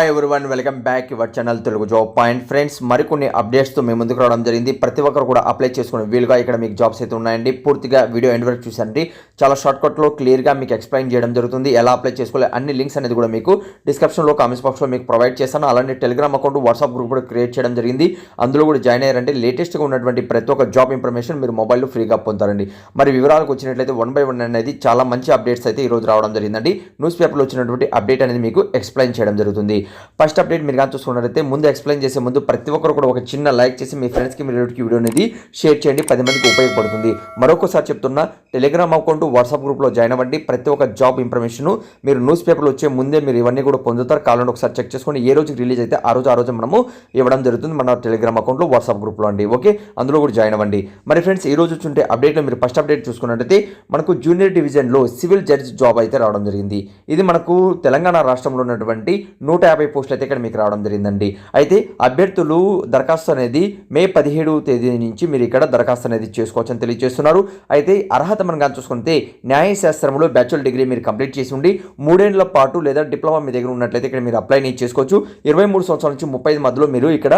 Hi everyone welcome back your channel Telugu job point friends మరికొన్ని అప్డేట్స్తో మేము ముందుకు రావడం జరిగింది. ప్రతి ఒక్కరు కూడా అప్లై చేసుకునే వీలుగా ఇక్కడ మీకు జాబ్స్ అయితే ఉన్నాయండి. పూర్తిగా వీడియో ఎండ్ వరకు చూసండి. చాలా షార్ట్కట్లో క్లియర్గా మీకు ఎక్స్ప్లెయిన్ చేయడం జరుగుతుంది. ఎలా అప్లై చేసుకోవాలి? అన్ని లింక్స్ అనేది కూడా మీకు డిస్క్రిప్షన్లో కామెంట్స్ బాక్స్లో మీకు ప్రొవైడ్ చేస్తాను. అలానే టెలిగ్రామ్ అకౌంట్ వాట్సాప్ గ్రూప్ కూడా క్రియేట్ చేయడం జరిగింది. అందులో కూడా జాయిన్ అయ్యారంటే లేటెస్ట్గా ఉన్నటువంటి ప్రతి ఒక్క జాబ్ ఇన్ఫర్మేషన్ మీరు మొబైల్లో ఫ్రీగా పొందుతారండి మరి వివరాలకు వచ్చినట్లయితే వన్ బై వన్ అనేది చాలా మంచి అప్డేట్స్ అయితే ఈరోజు రావడం జరిగిందండి. న్యూస్ పేపర్లో వచ్చినటువంటి అప్డేట్ అనేది మీకు ఎక్స్ప్లెయిన్ చేయడం జరుగుతుంది. ఫస్ట్ అప్డేట్ మీరు కానీ చూసుకున్నట్లయితే ముందు ఎక్స్ప్లెయిన్ చేసే ముందు ప్రతి ఒక్కరు కూడా ఒక చిన్న లైక్ చేసి మీ ఫ్రెండ్స్కి మీ రిలేటివ్కి వీడియో అనేది షేర్ చేయండి. పది మందికి ఉపయోగపడుతుంది. మరొకసారి చెప్తున్నా టెలిగ్రామ్ అకౌంట్ వాట్సాప్ గ్రూప్లో జాయిన్ అవ్వండి. ప్రతి ఒక్క జాబ్ ఇన్ఫర్మేషన్ మీరు న్యూస్ పేపర్లో వచ్చే ముందే మీరు ఇవన్నీ కూడా పొందుతారు. కావాలంటే ఒకసారి చెక్ చేసుకోండి ఏ రోజు రిలీజ్ అయితే ఆ రోజు ఆ రోజు మనము ఇవ్వడం జరుగుతుంది మన టెలిగ్రామ్ అకౌంట్లో వాట్సాప్ గ్రూప్లో అండి. ఓకే? అందులో కూడా జాయిన్ అవ్వండి. మరి ఫ్రెండ్స్ ఈ రోజు చూంటే అప్డేట్లో మీరు ఫస్ట్ అప్డేట్ చూసుకున్నట్టయితే మనకు జూనియర్ డివిజన్లో సివిల్ జడ్జ్ జాబ్ అయితే రావడం జరిగింది. ఇది మనకు తెలంగాణ రాష్ట్రంలో ఉన్నటువంటి నూట యాభై పోస్టులు అయితే ఇక్కడ మీకు రావడం జరిగిందండి. అయితే అభ్యర్థులు దరఖాస్తు అనేది మే పదిహేడు తేదీ నుంచి మీరు ఇక్కడ దరఖాస్తు అనేది చేసుకోవచ్చని తెలియజేస్తున్నారు. అయితే అర్హత మనం కానీ చూసుకుంటే న్యాయశాస్త్రంలో బ్యాచులర్ డిగ్రీ మీరు కంప్లీట్ చేసి ఉండి మూడేళ్ళ పాటు లేదా డిప్లొమా మీ దగ్గర ఉన్నట్లయితే ఇక్కడ మీరు అప్లై అనేది చేసుకోవచ్చు. ఇరవై మూడు సంవత్సరాల నుంచి ముప్పై ఐదు మధ్యలో మీరు ఇక్కడ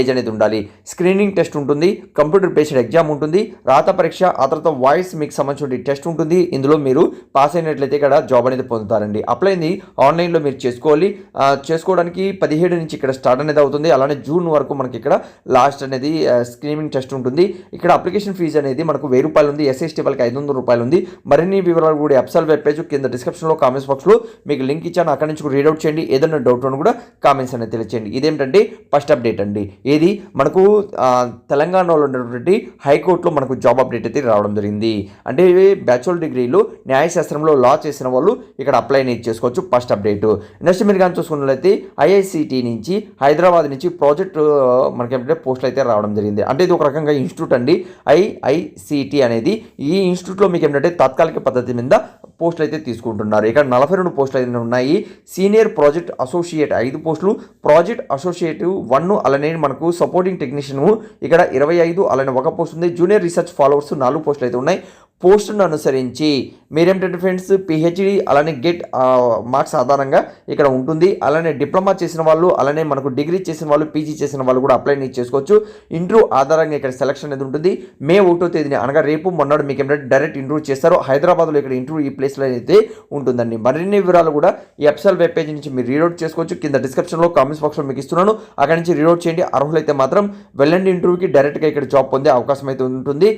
ఏజ్ అనేది ఉండాలి. స్క్రీనింగ్ టెస్ట్ ఉంటుంది కంప్యూటర్ బేస్డ్ ఎగ్జామ్ ఉంటుంది రాత పరీక్ష ఆ తర్వాత వాయిస్ మీకు సంబంధించిన టెస్ట్ ఉంటుంది. ఇందులో మీరు పాస్ అయినట్లయితే ఇక్కడ జాబ్ అనేది పొందుతారండి. అప్లైని ఆన్లైన్లో మీరు చేసుకోవాలి. చేసుకోవడానికి పదిహేడు నుంచి ఇక్కడ స్టార్ట్ అనేది అవుతుంది. అలానే జూన్ వరకు మనకి ఇక్కడ లాస్ట్ అనేది స్క్రీనింగ్ టెస్ట్ ఉంటుంది. ఇక్కడ అప్లికేషన్ ఫీజు అనేది మనకు వెయ్యి రూపాయలు ఉంది. ఎస్ఎస్టీ వాళ్ళకి ఐదు వందల రూపాయలు ఉంది. మరిన్ని వివరాలు కూడా ఎప్సల్ వెబ్ పేజ్ కింద డిస్క్రిప్షన్లో కామెంట్స్ బాక్స్లో మీకు లింక్ ఇచ్చాను. అక్కడి నుంచి కూడా రీడౌట్ చేయండి. ఏదైనా డౌట్ అని కూడా కామెంట్స్ అనేది తెలియచేయండి. ఇదేంటంటే ఫస్ట్ అప్డేట్ అండి. ఇది మనకు తెలంగాణలో ఉన్నటువంటి హైకోర్టులో మనకు జాబ్ అప్డేట్ అయితే రావడం జరిగింది. అంటే బ్యాచులర్ డిగ్రీలు న్యాయశాస్త్రంలో లా చేసిన వాళ్ళు ఇక్కడ అప్లై అనేది చేసుకోవచ్చు ఫస్ట్ అప్డేట్ నెక్స్ట్ మీరు కానీ చూసుకున్నట్లయితే ఐఐసిటి నుంచి హైదరాబాద్ నుంచి ప్రాజెక్ట్ మనకి ఏంటంటే పోస్టులు అయితే రావడం జరిగింది. అంటే ఇది ఒక రకంగా ఇన్స్టిట్యూట్ అండి. ఐఐసిటి అనేది ఈ ఇన్స్టిట్యూట్లో మీకు ఏంటంటే తాత్కాలిక పద్ధతి మీద పోస్టులు అయితే తీసుకుంటున్నారు. ఇక్కడ నలభై రెండు పోస్టులు అయితే ఉన్నాయి. సీనియర్ ప్రాజెక్ట్ అసోసియేట్ ఐదు పోస్టులు. ప్రాజెక్ట్ అసోసియేట్ వన్ అలానే మనకు సపోర్టింగ్ టెక్నీషియన్ ఇక్కడ ఇరవై ఐదు అలానే ఒక పోస్ట్ ఉంది. జూనియర్ రీసెర్చ్ ఫాలోవర్స్ నాలుగు పోస్టులు అయితే ఉన్నాయి. పోస్టును అనుసరించి మీరేమిటంటే ఫ్రెండ్స్ పిహెచ్డి అలానే గెట్ మార్క్స్ ఆధారంగా ఇక్కడ ఉంటుంది. అలానే డిప్లొమా చేసిన వాళ్ళు అలానే మనకు డిగ్రీ చేసిన వాళ్ళు పీజీ చేసిన వాళ్ళు కూడా అప్లై చేసుకోవచ్చు. ఇంటర్వ్యూ ఆధారంగా ఇక్కడ సెలక్షన్ అనేది ఉంటుంది. మే ఒకటో తేదీని అనగా రేపు మొన్నడు మీకు ఏమిటంటే డైరెక్ట్ ఇంటర్వ్యూ చేస్తారు. హైదరాబాద్లో ఇక్కడ ఇంటర్వ్యూ ఈ ప్లేస్లో అయితే ఉంటుందండి. మరిన్ని వివరాలు కూడా ఈ ఎప్సల్ వెబ్ పేజ్ నుంచి మీరు రీడౌట్ చేసుకోవచ్చు. కింద డిస్క్రిప్షన్లో కామెంట్స్ బాక్స్లో మీకు ఇస్తున్నాను. అక్కడి నుంచి రీడౌట్ చేయండి. అర్హులైతే మాత్రం వెళ్ళండి ఇంటర్వ్యూకి డైరెక్ట్గా ఇక్కడ జాబ్ పొందే అవకాశం అయితే ఉంటుంది.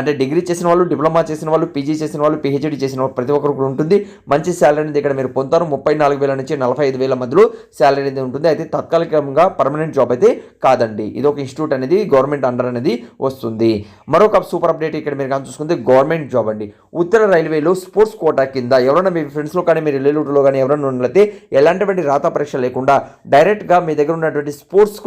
అంటే డిగ్రీ చేసిన వాళ్ళు డిప్లొమా చేసిన వాళ్ళు పీజీ చేసిన వాళ్ళు పిహెచ్డీ చేసిన వాళ్ళు ప్రతి ఒక్కరు ఉంటుంది. మంచి శాలరీ అనేది ఇక్కడ మీరు పొందుతారు. ముప్పై నాలుగు వేల నుంచి నలభై ఐదు వేల మధ్యలో శాలరీ అనేది ఉంటుంది. అయితే తాత్కాలికంగా పర్మనెంట్ జాబ్ అయితే కాదండి. ఇది ఒక ఇన్స్టిట్యూట్ అనేది గవర్నమెంట్ అండర్ అనేది వస్తుంది. మరొక సూపర్ అప్డేట్ ఇక్కడ మీరు కానీ చూసుకుంటే గవర్నమెంట్ జాబ్ అండి. ఉత్తర రైల్వేలో స్పోర్ట్స్ కోటా కింద ఎవరైనా మీ ఫ్రెండ్స్లో కానీ మీ రిలేటివ్లో కానీ ఎవరైనా ఉన్నట్లయితే ఎలాంటివంటి రాత పరీక్ష లేకుండా డైరెక్ట్గా మీ దగ్గర ఉన్నటువంటి స్పోర్ట్స్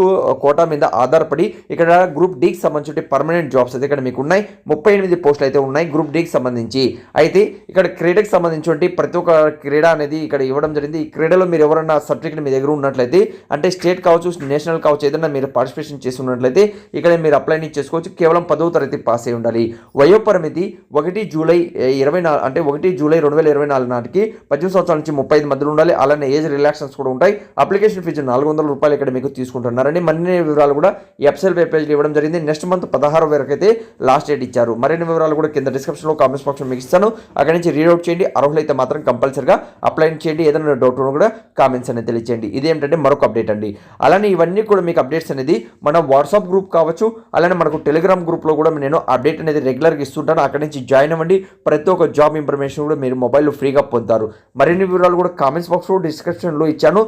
కోటా మీద ఆధారపడి ఇక్కడ గ్రూప్ డీకి సంబంధించి పర్మనెంట్ జాబ్స్ అయితే ఇక్కడ మీకు ఉన్నాయి. ముప్పై ఎనిమిది పోస్టులు అయితే ఉన్నాయి. గ్రూప్ డీకి సంబంధించి. అయితే ఇక్కడ క్రీడకి సంబంధించి ప్రతి ఒక్క క్రీడ అనేది ఇక్కడ ఇవ్వడం జరిగింది. ఈ క్రీడలో మీరు ఎవరైనా సర్టిఫికేట్ మీ దగ్గర ఉన్నట్లయితే అంటే స్టేట్ కావచ్చు నేషనల్ కావచ్చు ఏదైనా మీరు పార్టిసిపేషన్ చేసి ఉన్నట్లయితే ఇక్కడ మీరు అప్లైని చేసుకోవచ్చు. కేవలం పదవ తరగతి పాస్ అయి ఉండాలి. వయోపరిమితి ఒకటి జూలై ఇరవై నాలుగు అంటే ఒకటి జూలై రెండు వేల ఇరవై నాలుగు నాటికి పద్దెనిమిది సంవత్సరాల నుంచి ముప్పై ఐదు మధ్యలో ఉండాలి. అలానే ఏజ్ రిలాక్షన్స్ కూడా ఉంటాయి. అప్లికేషన్ ఫీజు నాలుగు వందల రూపాయలు ఇక్కడ మీకు తీసుకుంటున్నారండి. మరిన్ని వివరాలు కూడా ఎఫ్సెల్ వెబ్ పేజ్లో ఇవ్వడం జరిగింది. నెక్స్ట్ మంత్ పదహారు వరకు అయితే లాస్ట్ డేట్ ఇచ్చారు. మరిన్ని వివరాలు కూడా కింద డిస్క్రిప్షన్లో కామెంట్స్ బాక్స్లో మీకు ఇస్తాను. అక్కడి నుంచి రీడౌట్ చేయండి. అర్హులైతే మాత్రం కంపల్సరిగా అప్లై చేయండి. ఏదైనా డౌట్ ఉన్నా కూడా కామెంట్స్ అనేది తెలియచేయండి. ఇదేంటంటే మరొక అప్డేట్ అండి. అలానే ఇవన్నీ కూడా మీకు అప్డేట్స్ అనేది మన వాట్సాప్ గ్రూప్ కావచ్చు అలానే మనకు టెలిగ్రామ్ గ్రూప్లో కూడా నేను అప్డేట్ అనేది రెగ్యులర్గా ఇస్తుంటాను. అక్కడి నుంచి జాయిన్ అవ్వండి. ప్రతి ఒక్క జాబ్ ఇన్ఫర్మేషన్ కూడా మీరు మొబైల్లో ఫ్రీగా పొందుతారు. మరిన్ని వివరాలు కూడా కామెంట్స్ బాక్స్లో డిస్క్రిప్షన్లో ఇచ్చాను.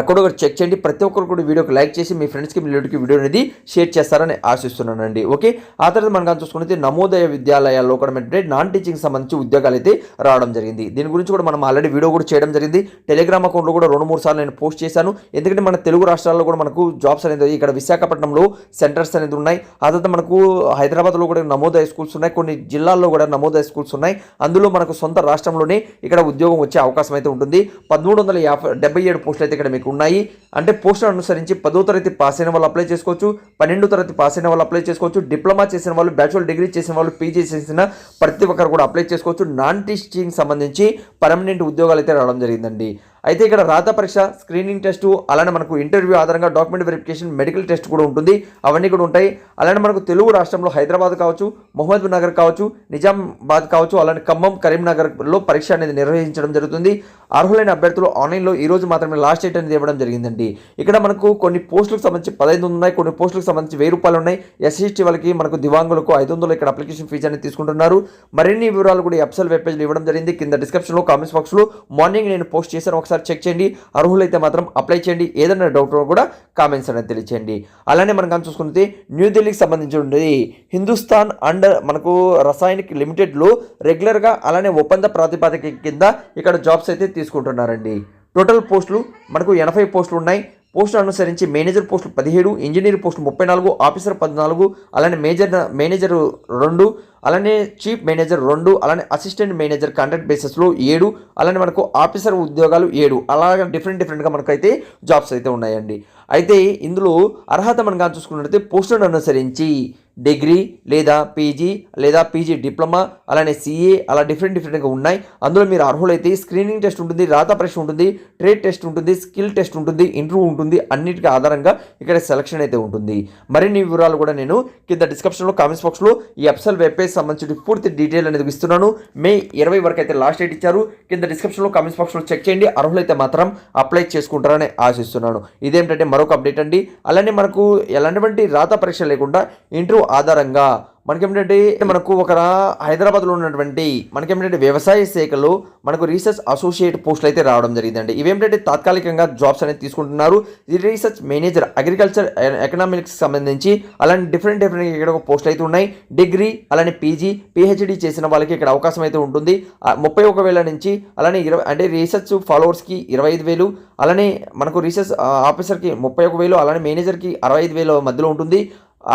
అక్కడ ఒకటి చెక్ చేయండి. ప్రతి ఒక్కరు కూడా వీడియోకి లైక్ చేసి మీ ఫ్రెండ్స్కి మీ రిలేటివ్కి వీడియో అనేది షేర్ చేస్తారని ఆశిస్తున్నానండి. ఓకే ఆ తర్వాత మనం కానీ చూసుకుంటే నమోదయ విద్యాలయాల్లో కూడా ఏంటంటే నాన్ టీచింగ్ సంబంధించి ఉద్యోగాలు అయితే రావడం జరిగింది. దీని గురించి కూడా మనం ఆల్రెడీ వీడియో కూడా చేయడం జరిగింది. టెలిగ్రామ్ అకౌంట్లో కూడా రెండు మూడు సార్లు నేను పోస్ట్ చేశాను. ఎందుకంటే మన తెలుగు రాష్ట్రాల్లో కూడా మనకు జాబ్స్ అనేది ఇక్కడ విశాఖపట్నంలో సెంటర్స్ అనేది ఉన్నాయి. ఆ తర్వాత మనకు హైదరాబాద్లో కూడా నమోదయ స్కూల్స్ ఉన్నాయి. కొన్ని జిల్లాల్లో కూడా నమోదయ స్కూల్స్ ఉన్నాయి. అందులో మనకు సొంత రాష్ట్రంలోనే ఇక్కడ ఉద్యోగం వచ్చే అవకాశం అయితే ఉంటుంది. పదమూడు వందల యాభై డెబ్బై ఏడు పోస్టులు అయితే ఇక్కడ మీకు ఉన్నాయి అంటే పోస్టులు అనుసరించి పదో తరగతి పాస్ అయిన వాళ్ళు అప్లై చేసుకోవచ్చు పన్నెండో తరగతి పాస్ అయిన వాళ్ళు అప్లై చేసుకోవచ్చు డిప్లొమా చేసిన వాళ్ళు బ్యాచులర్ డిగ్రీ చేసిన వాళ్ళు పీజీ చేసిన ప్రతి ఒక్కరు కూడా అప్లై చేసుకోవచ్చు. నాన్ టీచింగ్ సంబంధించి పర్మనెంట్ ఉద్యోగాలు అయితే రావడం జరిగిందండి. అయితే ఇక్కడ రాత పరీక్ష స్క్రీనింగ్ టెస్ట్ అలానే మనకు ఇంటర్వ్యూ ఆధారంగా డాక్యుమెంట్ వెరిఫికేషన్ మెడికల్ టెస్ట్ కూడా ఉంటుంది. అవన్నీ కూడా ఉంటాయి. అలానే మనకు తెలుగు రాష్ట్రంలో హైదరాబాద్ కావచ్చు మహమ్మద్ నగర్ కావచ్చు నిజామాబాద్ కావచ్చు అలానే ఖమ్మం కరీంనగర్లో పరీక్ష అనేది నిర్వహించడం జరుగుతుంది. అర్హులైన అభ్యర్థులు ఆన్లైన్లో ఈ రోజు మాత్రమే లాస్ట్ డేట్ అనేది ఇవ్వడం జరిగిందండి. ఇక్కడ మనకు కొన్ని పోస్టులకు సంబంధించి పదహైదు ఉన్నాయి కొన్ని పోస్టులకు సంబంధించి వెయ్యి రూపాయలు ఉన్నాయి. ఎస్సీఎస్టీ వాళ్ళకి మనకు దివాంగులకు ఐదు వందలు ఇక్కడ అప్లికేషన్ ఫీజు అనేది తీసుకుంటున్నారు. మరిన్ని వివరాలు కూడా ఎప్సల్ వెబ్ పేజ్లో ఇవ్వడం జరిగింది. కింద డిస్క్రిప్షన్లో కామెంట్స్ బాక్స్లో మార్నింగ్ నేను పోస్ట్ చేశాను. ఒకసారి చెక్ చేయండి. అర్హులైతే మాత్రం అప్లై చేయండి. ఏదైనా డౌట్ కూడా కామెంట్స్ అనేది తెలియచేయండి. అలానే మనం కానీ చూసుకుంటే న్యూఢిల్లీకి సంబంధించి ఉండేది హిందుస్థాన్ అండ్ మనకు రసాయనిక్ లిమిటెడ్లో రెగ్యులర్గా అలానే ఒప్పంద ప్రాతిపదిక కింద ఇక్కడ జాబ్స్ అయితే తీసుకుంటున్నారండి. టోటల్ పోస్టులు మనకు ఎనభై పోస్టులు ఉన్నాయి. పోస్టులు అనుసరించి మేనేజర్ పోస్టులు పదిహేడు ఇంజనీర్ పోస్టులు ముప్పై నాలుగు ఆఫీసర్ పద్నాలుగు అలానే మేజర్ మేనేజర్ రెండు అలానే చీఫ్ మేనేజర్ రెండు అలానే అసిస్టెంట్ మేనేజర్ కాంట్రాక్ట్ బేసిస్లో ఏడు అలానే మనకు ఆఫీసర్ ఉద్యోగాలు ఏడు. అలాగే డిఫరెంట్ డిఫరెంట్గా మనకైతే జాబ్స్ అయితే ఉన్నాయండి. అయితే ఇందులో అర్హత మనం కానీ చూసుకున్నట్లయితే పోస్టులను అనుసరించి డిగ్రీ లేదా పీజీ లేదా పీజీ డిప్లొమా అలానే సిఏ అలా డిఫరెంట్ డిఫరెంట్గా ఉన్నాయి. అందులో మీరు అర్హులైతే స్క్రీనింగ్ టెస్ట్ ఉంటుంది రాత పరీక్ష ఉంటుంది ట్రేడ్ టెస్ట్ ఉంటుంది స్కిల్ టెస్ట్ ఉంటుంది ఇంటర్వ్యూ ఉంటుంది అన్నిటికీ ఆధారంగా ఇక్కడ సెలక్షన్ అయితే ఉంటుంది. మరిన్ని వివరాలు కూడా నేను కింద డిస్క్రిప్షన్లో కామెంట్స్ బాక్స్లో ఈ ఎఫ్సెల్ వెబ్ సంబంధించిన పూర్తి డీటెయిల్ అనేది ఇస్తున్నాను. మే ఇరవై వరకు అయితే లాస్ట్ డేట్ ఇచ్చారు. కింద డిస్క్రిప్షన్లో కామెంట్స్ బాక్స్లో చెక్ చేయండి. అర్హులైతే మాత్రం అప్లై చేసుకుంటారని ఆశిస్తున్నాను. ఇదేంటంటే మరొక అప్డేట్ అండి. అలానే మనకు ఎలాంటి రాత పరీక్ష లేకుండా ఇంటర్వ్యూ ఆధారంగా మనకేమిటంటే మనకు ఒక హైదరాబాద్లో ఉన్నటువంటి మనకేమిటంటే వ్యవసాయ శాఖలో మనకు రీసెర్చ్ అసోసియేట్ పోస్టులు అయితే రావడం జరిగిందండి. ఇవేమిటంటే తాత్కాలికంగా జాబ్స్ అనేది తీసుకుంటున్నారు. రీసెర్చ్ మేనేజర్ అగ్రికల్చర్ ఎకనామిక్స్ సంబంధించి అలాంటి డిఫరెంట్ డిఫరెంట్ ఇక్కడ ఒక పోస్టులు అయితే ఉన్నాయి. డిగ్రీ అలానే పీజీ పిహెచ్డీ చేసిన వాళ్ళకి ఇక్కడ అవకాశం అయితే ఉంటుంది. ముప్పై ఒక వేల నుంచి అలానే ఇరవై అంటే రీసెర్చ్ ఫాలోవర్స్కి ఇరవై ఐదు వేలు అలానే మనకు రీసెర్చ్ ఆఫీసర్కి ముప్పై ఒక వేలు అలానే మేనేజర్కి అరవై ఐదు వేల మధ్యలో ఉంటుంది.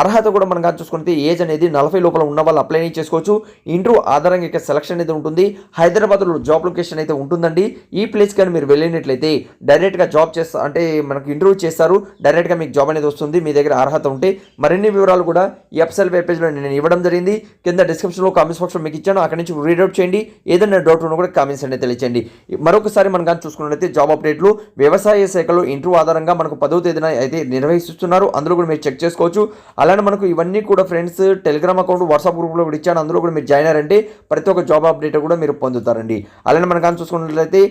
అర్హత కూడా మనం కానీ చూసుకుంటే ఏజ్ అనేది నలభై లోపల ఉన్న వాళ్ళు అప్లై చేసుకోవచ్చు. ఇంటర్వ్యూ ఆధారంగా ఇక్కడ సెలక్షన్ అనేది ఉంటుంది. హైదరాబాద్లో జాబ్ లొకేషన్ అయితే ఉంటుందండి. ఈ ప్లేస్ కానీ మీరు వెళ్ళినట్లయితే డైరెక్ట్గా జాబ్ చేస్తా అంటే మనకు ఇంటర్వ్యూ చేస్తారు. డైరెక్ట్గా మీకు జాబ్ అనేది వస్తుంది. మీ దగ్గర అర్హత ఉంటే మరిన్ని వివరాలు కూడా ఈ ఎఫ్సెల్ వెబ్ పేజ్లో నేను ఇవ్వడం జరిగింది. కింద డిస్క్రిప్షన్లో కామెంట్స్ బాక్స్లో మీకు ఇచ్చాను. అక్కడి నుంచి రీడౌట్ చేయండి. ఏదైనా డౌట్ ఉన్నా కూడా కామెంట్స్ అనేది తెలియచేయండి. మరొకసారి మనం కానీ చూసుకున్నట్లయితే జాబ్ అప్డేట్లు వ్యవసాయ శాఖలో ఇంటర్వ్యూ ఆధారంగా మనకు పదవ తేదీన అయితే నిర్వహిస్తున్నారు. అందులో కూడా మీరు చెక్ చేసుకోవచ్చు. అలానే మనకు ఇవన్నీ కూడా ఫ్రెండ్స్ టెలిగ్రామ్ అకౌంట్ వాట్సాప్ గ్రూప్లో కూడా ఇచ్చాను. అందులో కూడా మీరు జాయిన్ అయ్యారంటే ప్రతి ఒక్క జాబ్ అప్డేట్ కూడా మీరు పొందుతారండి. అలానే మనం కానీ చూసుకున్నట్లయితే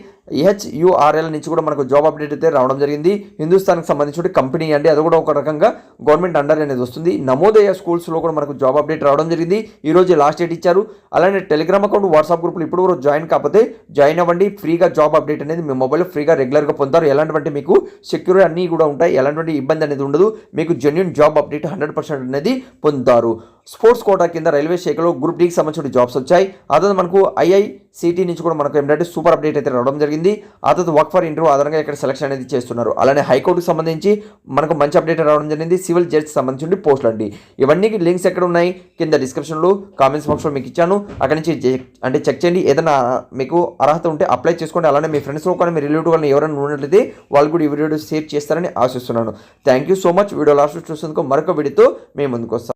హెచ్యుఆర్ఎల్ నుంచి కూడా మనకు జాబ్ అప్డేట్ అయితే రావడం జరిగింది. హిందుస్థాన్కి సంబంధించిన కంపెనీ అండి. అది కూడా ఒక రకంగా గవర్నమెంట్ అండర్ అనేది వస్తుంది. నమోదయ స్కూల్స్లో కూడా మనకు జాబ్ అప్డేట్ రావడం జరిగింది. ఈరోజు లాస్ట్ డేట్ ఇచ్చారు. అలానే టెలిగ్రామ్ అకౌంట్ వాట్సాప్ గ్రూప్లో ఇప్పుడు వరకు జాయిన్ కాకపోతే జాయిన్ అవ్వండి. ఫ్రీగా జాబ్ అప్డేట్ అనేది మీ మొబైల్లో ఫ్రీగా రెగ్యులర్గా పొందుతారు. ఎలాంటివంటే మీకు సెక్యూర్ అన్నీ కూడా ఉంటాయి. ఎలాంటి ఇబ్బంది అనేది ఉండదు. మీకు genuine job update hundred percent అనేది పొందుతారు. స్పోర్ట్స్ కోటా కింద రైల్వే శాఖలో గ్రూప్ డీకి సంబంధించిన జాబ్స్ వచ్చాయి. ఆ తర్వాత మనకు ఐఐసిటీ నుంచి కూడా మనకు ఏంటంటే సూపర్ అప్డేట్ అయితే రావడం జరిగింది. ఆ తర్వాత వర్క్ ఫర్ ఇంటర్వ్యూ ఆధారంగా ఇక్కడ సెలక్షన్ అనేది చేస్తున్నారు. అలానే హైకోర్టుకు సంబంధించి మనకు మంచి అప్డేట్ రావడం జరిగింది. సివిల్ జడ్జ్ సంబంధించి పోస్టులు అండి. ఇవన్నీ లింక్స్ ఎక్కడ ఉన్నాయి? కింద డిస్క్రిప్షన్లో కామెంట్స్ బాక్స్లో మీకు ఇచ్చాను. అక్కడ నుంచి అంటే చెక్ చేయండి. ఏదైనా మీకు అర్హత ఉంటే అప్లై చేసుకోండి. అలానే మీ ఫ్రెండ్స్లో కానీ మీ రిలేటివ్ కానీ ఎవరైనా ఉన్నట్లయితే వాళ్ళు కూడా ఈ వీడియో షేర్ చేస్తారని ఆశిస్తున్నాను. Thank you so much video last చూసేందుకు మరొక వీడియోతో మేము ముందుకు వస్తాం.